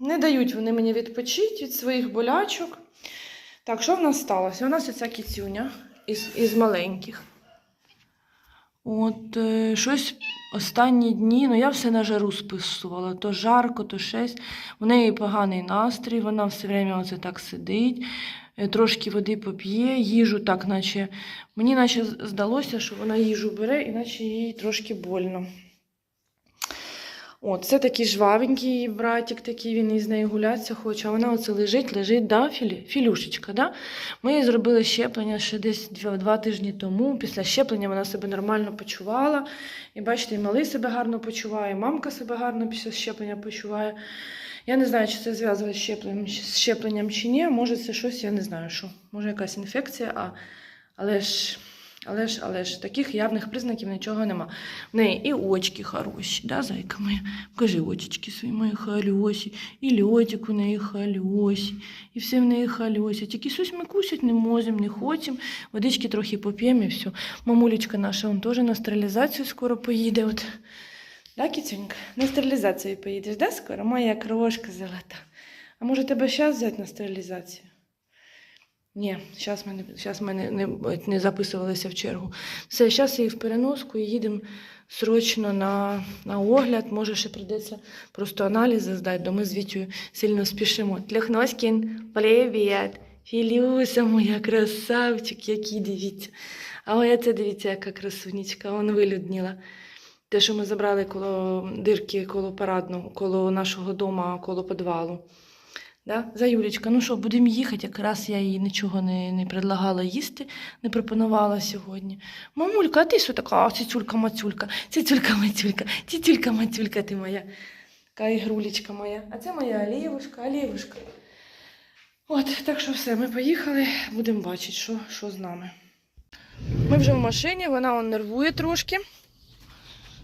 Не дають вони мені відпочити від своїх болячок. Так, що в нас сталося? У нас оця кіцюня із, із маленьких. От е, щось останні дні, ну я все на жару списувала. То жарко, то щось. У неї поганий настрій, вона все время оце так сидить, е, трошки води поп'є, їжу так, наче. Мені наче здалося, що вона їжу бере, іначе їй трошки больно. От, це такий жвавенький братик, такий він із нею гулятися хоче, а вона оце лежить, лежить, да, Філі? Філюшечка, да? Ми їй зробили щеплення ще десь два, два тижні тому. Після щеплення вона себе нормально почувала. І бачите, і малий себе гарно почуває, і мамка себе гарно після щеплення почуває. Я не знаю, чи це зв'язано з щепленням, з щепленням чи ні. Може, це щось, я не знаю, що. Може, якась інфекція, а... але ж. Але ж, але ж таких явних признаків нічого нема. В неї і очки хороші, да, зайка моя? Покажи очечки свої мої хороші, і льотик у неї хороші, і все в неї хороші. Тільки щось ми кусять не можемо, не хочемо. Водички трохи поп'ємо і все. Мамулечка наша он теж на стерилізацію скоро поїде. От. Да, кіцюнька? На стерилізацію поїдеш, да, скоро? Моя крошка золота. А може тебе зараз взяти на стерилізацію? Ні, зараз ми, не, щас ми не, не, не записувалися в чергу. Все, зараз її в переноску і їдемо срочно на, на огляд. Може, ще прийдеться просто аналізи здати, бо ми з Вітю сильно спішимо. Тлехноскін, привіт! Філюся, моя красавчик, який дивіться. А ой, це дивіться, яка красунечка, он вилюдніла. Те, що ми забрали коло дирки, коло парадного, коло нашого дому, коло підвалу. Да? За Юлічка, ну що, будемо їхати, якраз я їй нічого не, не предлагала їсти, не пропонувала сьогодні. Мамулька, а ти що така? Цицюлька мацюлька, цицюлька мацюлька, цицюлька мацюлька ти моя. Така ігрулечка моя. А це моя Олівушка, Олівушка. От, так що все, ми поїхали, будемо бачити, що, що з нами. Ми вже в машині, вона он нервує трошки.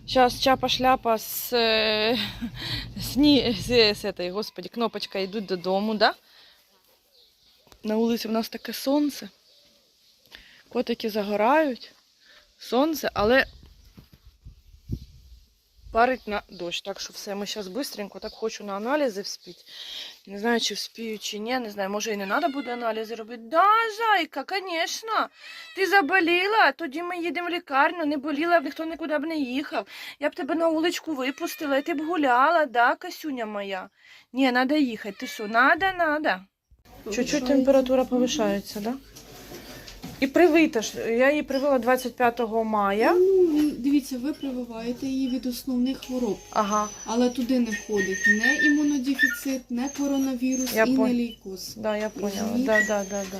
Зараз чапа-шляпа з, е, з, з, з этой, господи, кнопочка йдуть додому, да? На вулиці в нас таке сонце. Котики загорають. Сонце, але парить на дощ. Так що все, ми зараз швидко, так хочу на аналізи вспіти. Не знаю, чи вспію, чи ні, не знаю, може і не треба буде аналізи робити. Да, зайка, звісно. Ти заболіла, тоді ми їдемо в лікарню, не боліла, ніхто нікуди б не їхав. Я б тебе на вуличку випустила, і ти б гуляла, да, Касюня моя? Ні, треба їхати. Ти що, надо, надо. Чуть-чуть температура повишається, да? І привита ж. Я її привила 25 мая. Ну, дивіться, ви прививаєте її від основних хвороб, Ага, але туди не входить не імунодефіцит, не коронавірус Я і пон- не лейкоз. да, я поняла. Розумієте? Да, да, да, да.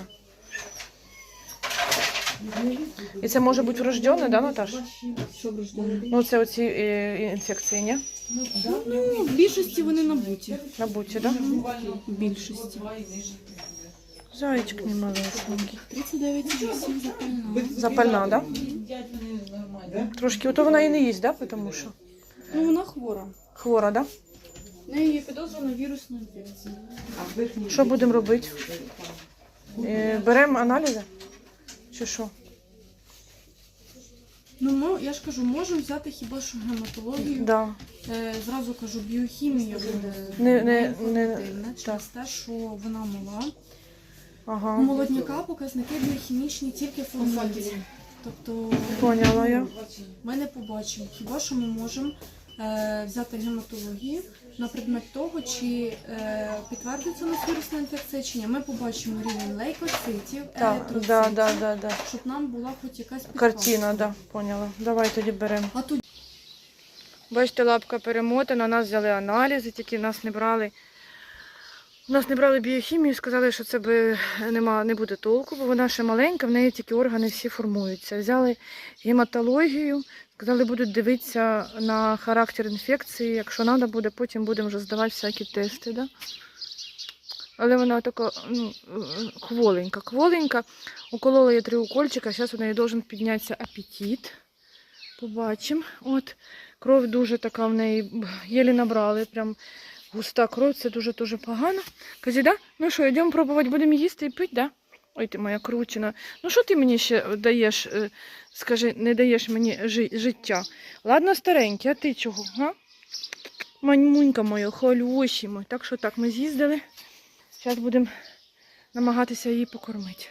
І це може бути врожденне, да, Наташ? Що врождене? Ну, це оці е, інфекції, ні? Ну, в більшості вони набуті. На буті, да? В більшості. Зайчик не малесенький. 39,8 запальна. Запальна, да? Трошки, ото вона і не їсть, да? Тому що Ну, вона хвора. хвора, да? В неї є підозра на вірусну інфекцію. Що будемо робити? Е, Беремо аналізи? Чи що? Ну, я ж кажу, можемо взяти хіба що гематологію. Да. Е, зразу кажу, біохімія буде Не- не- не- через те, що вона мала. У Ага. молодняка показники біохімічні тільки формуються. Тобто Поняла я. ми не побачимо. Хіба що ми можемо е, взяти гематологію на предмет того, чи е, підтвердиться у нас вірусна інфекція чи ні. Ми побачимо рівень лейкоцитів, Так, еритроцитів, да, да, да, да. щоб нам була хоч якась підказка. Картина, да, поняла. Давай тоді беремо. А тоді Бачите, лапка перемотана, нас взяли аналізи, тільки нас не брали. Нас не брали біохімію, сказали, що це би нема, не буде толку, бо вона ще маленька, в неї тільки органи всі формуються. Взяли гематологію, сказали, будуть дивитися на характер інфекції. Якщо треба буде, потім будемо вже здавати всякі тести. Да? Але вона така ну, кволенька, кволенька. Уколола я три укольчика, зараз у неї должен піднятися апетит. Побачимо. От. Кров дуже така в неї, єлі набрали, прям густа кров, це дуже-дуже погано. Казі, да? Ну що, йдемо пробувати, будемо їсти і пити, да? Ой, ти моя кручена. Ну що ти мені ще даєш, е, скажи, не даєш мені жи- життя? Ладно, старенький, а ти чого? Га? Маньмунька моя, холющі мой. Так що так, ми з'їздили. Зараз будемо намагатися її покормити.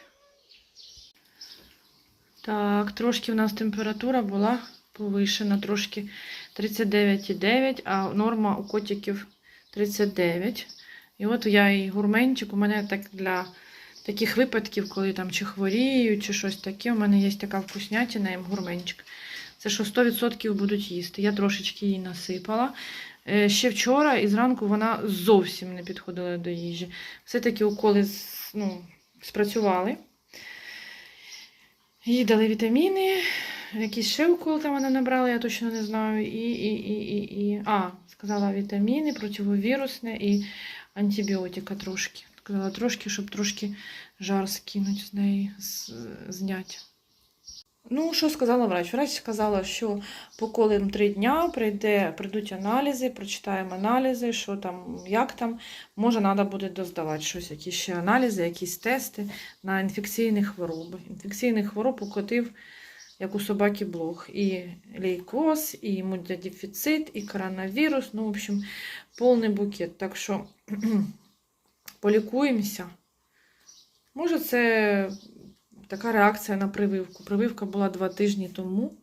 Так, трошки в нас температура була повишена, трошки 39,9, а норма у котиків 39. І от я і гурменчик, у мене так для таких випадків, коли там чи хворіють, чи щось таке, у мене є така вкуснятина, їм гурменчик. Це що 100% будуть їсти. Я трошечки її насипала. Е, Ще вчора і зранку вона зовсім не підходила до їжі. Все-таки уколи ну, спрацювали. Їй дали вітаміни, якийсь ще укол там вона набрала, я точно не знаю. І, і, і, і, і. А, сказала вітаміни, противовірусне і антибіотика трошки. Сказала трошки, щоб трошки жар скинуть з неї, зняти. Ну, що сказала врач? Врач сказала, що по поколим три дня, прийде, прийдуть аналізи, прочитаємо аналізи, що там, як там. Може, треба буде доздавати щось, якісь ще аналізи, якісь тести на інфекційні хвороби. Інфекційних хвороб у котів, як у собаки, блог. І лейкоз, і імунодефіцит, і коронавірус. Ну, в общем, повний букет. Так що полікуємося. Може, це така реакція на прививку. Прививка була два тижні тому.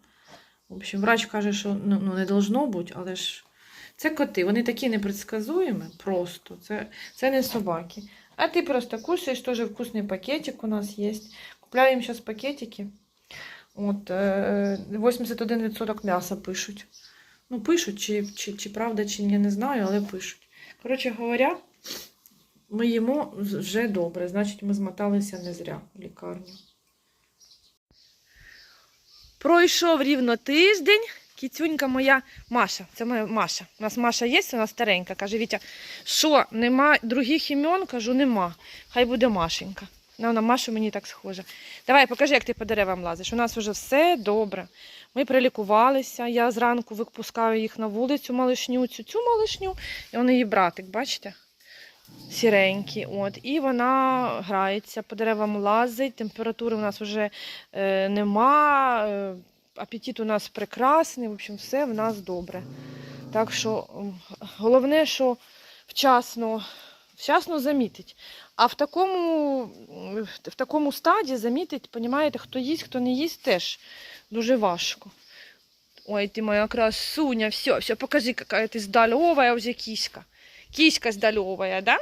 В общем, врач каже, що ну, ну, не должно бути, але ж це коти. Вони такі непредсказуємі просто. Це, це не собаки. А ти просто кушаєш, теж вкусний пакетик у нас є. Купляю їм зараз пакетики. От, е, 81% м'яса пишуть. Ну, пишуть, чи, чи, чи правда, чи ні, не знаю, але пишуть. Коротше говоря, ми їмо вже добре, значить, ми змоталися не зря в лікарню. Пройшов рівно тиждень. Кіцюнька моя Маша. Це моя Маша. У нас Маша є, вона старенька. Каже, Вітя, що, нема других імен? Кажу, нема. Хай буде Машенька. Ну, на Машу мені так схожа. Давай, покажи, як ти по деревам лазиш. У нас вже все добре. Ми прилікувалися. Я зранку випускаю їх на вулицю малишню, цю, цю малишню, і он її братик, бачите? Сіренький. От. І вона грається, по деревам лазить, температури у нас вже е, нема, е, апетит у нас прекрасний, в общем, все в нас добре. Так що головне, що вчасно, вчасно замітить. А в такому, в такому стаді замітить, понімаєте, хто їсть, хто не їсть, теж дуже важко. Ой, ти моя красуня, все, все, покажи, яка ти здоровая вже кіська. Кіська здоровая, да?